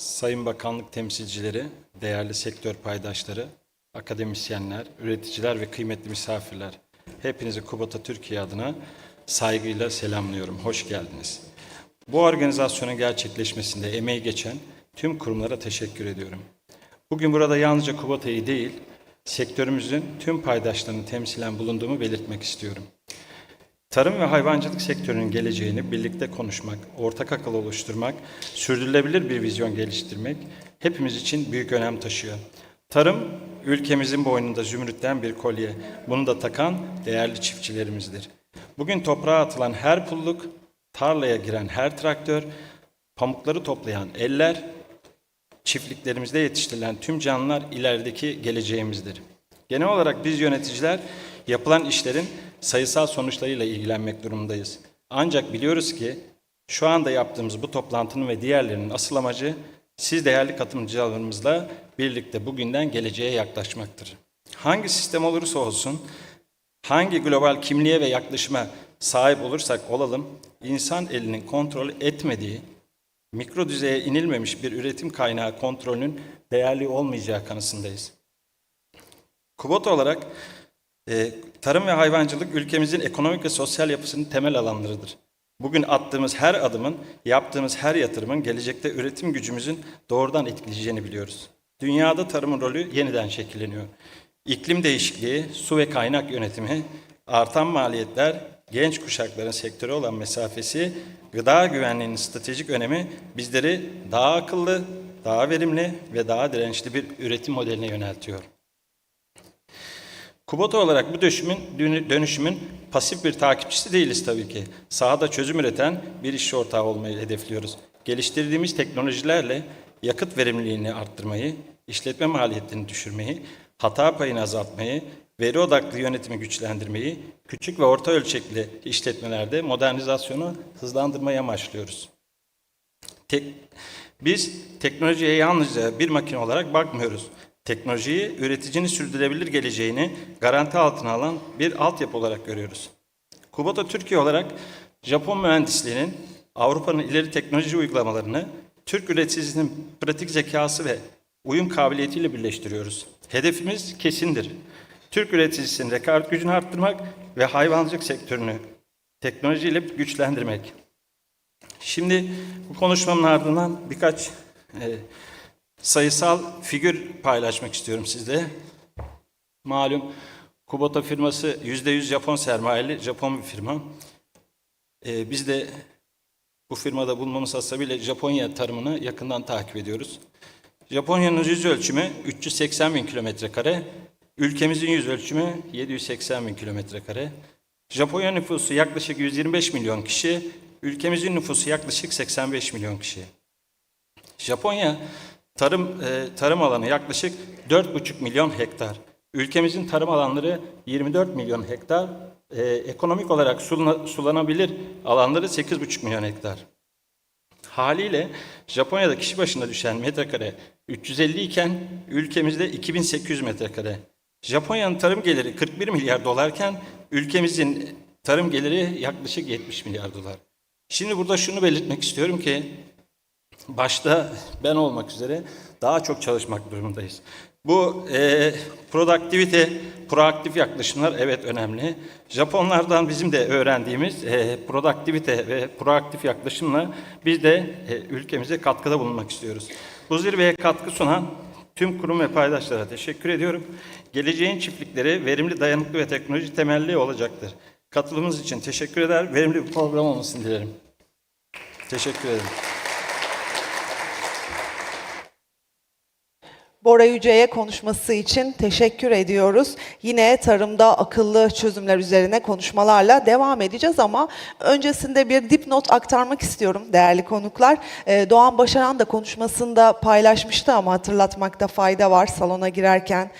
Sayın Bakanlık temsilcileri, değerli sektör paydaşları, akademisyenler, üreticiler ve kıymetli misafirler. Hepinizi Kubota Türkiye adına saygıyla selamlıyorum. Hoş geldiniz. Bu organizasyonun gerçekleşmesinde emeği geçen tüm kurumlara teşekkür ediyorum. Bugün burada yalnızca Kubota'yı değil, sektörümüzün tüm paydaşlarını temsilen bulunduğumu belirtmek istiyorum. Tarım ve hayvancılık sektörünün geleceğini birlikte konuşmak, ortak akıl oluşturmak, sürdürülebilir bir vizyon geliştirmek hepimiz için büyük önem taşıyor. Tarım, ülkemizin boynunda zümrütten bir kolye. Bunu da takan değerli çiftçilerimizdir. Bugün toprağa atılan her pulluk, tarlaya giren her traktör, pamukları toplayan eller, çiftliklerimizde yetiştirilen tüm canlılar ilerideki geleceğimizdir. Genel olarak biz yöneticiler yapılan işlerin sayısal sonuçlarıyla ilgilenmek durumundayız. Ancak biliyoruz ki şu anda yaptığımız bu toplantının ve diğerlerinin asıl amacı siz değerli katılımcılarımızla birlikte bugünden geleceğe yaklaşmaktır. Hangi sistem olursa olsun, hangi global kimliğe ve yaklaşıma sahip olursak olalım, insan elinin kontrol etmediği, mikro düzeye inilmemiş bir üretim kaynağı kontrolünün değerli olmayacağı kanısındayız. Kubota olarak e, tarım ve hayvancılık ülkemizin ekonomik ve sosyal yapısının temel alanlarıdır. Bugün attığımız her adımın, yaptığımız her yatırımın gelecekte üretim gücümüzün doğrudan etkileyeceğini biliyoruz. Dünyada tarımın rolü yeniden şekilleniyor. İklim değişikliği, su ve kaynak yönetimi, artan maliyetler, genç kuşakların sektörü olan mesafesi, gıda güvenliğinin stratejik önemi bizleri daha akıllı, daha verimli ve daha dirençli bir üretim modeline yöneltiyor. Kubota olarak bu dönüşümün, dönüşümün pasif bir takipçisi değiliz tabii ki. Sahada çözüm üreten bir iş ortağı olmayı hedefliyoruz. Geliştirdiğimiz teknolojilerle yakıt verimliliğini arttırmayı, işletme maliyetlerini düşürmeyi, hata payını azaltmayı, veri odaklı yönetimi güçlendirmeyi, küçük ve orta ölçekli işletmelerde modernizasyonu hızlandırmayı amaçlıyoruz. Tek, biz teknolojiye yalnızca bir makine olarak bakmıyoruz. Teknolojiyi üreticinin sürdürülebilir geleceğini garanti altına alan bir altyapı olarak görüyoruz. Kubota Türkiye olarak Japon mühendisliğinin Avrupa'nın ileri teknoloji uygulamalarını Türk üreticisinin pratik zekası ve uyum kabiliyetiyle birleştiriyoruz. Hedefimiz kesindir. Türk üreticisinin rekabet gücünü arttırmak ve hayvancılık sektörünü teknolojiyle güçlendirmek. Şimdi bu konuşmamın ardından birkaç e, sayısal figür paylaşmak istiyorum sizle. Malum Kubota firması %100 Japon sermayeli, Japon bir firma. E, biz de bu firmada bulunmamız hasabıyla Japonya tarımını yakından takip ediyoruz. Japonya'nın yüz ölçümü 380 bin kilometre kare, ülkemizin yüz ölçümü 780 bin kilometre kare. Japonya nüfusu yaklaşık 125 milyon kişi, ülkemizin nüfusu yaklaşık 85 milyon kişi. Japonya tarım e, tarım alanı yaklaşık 4,5 milyon hektar. Ülkemizin tarım alanları 24 milyon hektar. E, ekonomik olarak sulana- sulanabilir alanları 8,5 milyon hektar. Haliyle Japonya'da kişi başına düşen metrekare 350 iken ülkemizde 2800 metrekare. Japonya'nın tarım geliri 41 milyar dolarken ülkemizin tarım geliri yaklaşık 70 milyar dolar. Şimdi burada şunu belirtmek istiyorum ki başta ben olmak üzere daha çok çalışmak durumundayız. Bu e, produktivite, proaktif yaklaşımlar evet önemli. Japonlardan bizim de öğrendiğimiz e, produktivite ve proaktif yaklaşımla biz de e, ülkemize katkıda bulunmak istiyoruz. Bu zirveye katkı sunan tüm kurum ve paydaşlara teşekkür ediyorum. Geleceğin çiftlikleri verimli, dayanıklı ve teknoloji temelli olacaktır. Katılımınız için teşekkür eder. Verimli bir program olmasını dilerim. Teşekkür ederim. Bora Yüce'ye konuşması için teşekkür ediyoruz. Yine tarımda akıllı çözümler üzerine konuşmalarla devam edeceğiz ama öncesinde bir dipnot aktarmak istiyorum değerli konuklar. Ee, Doğan Başaran da konuşmasında paylaşmıştı ama hatırlatmakta fayda var salona girerken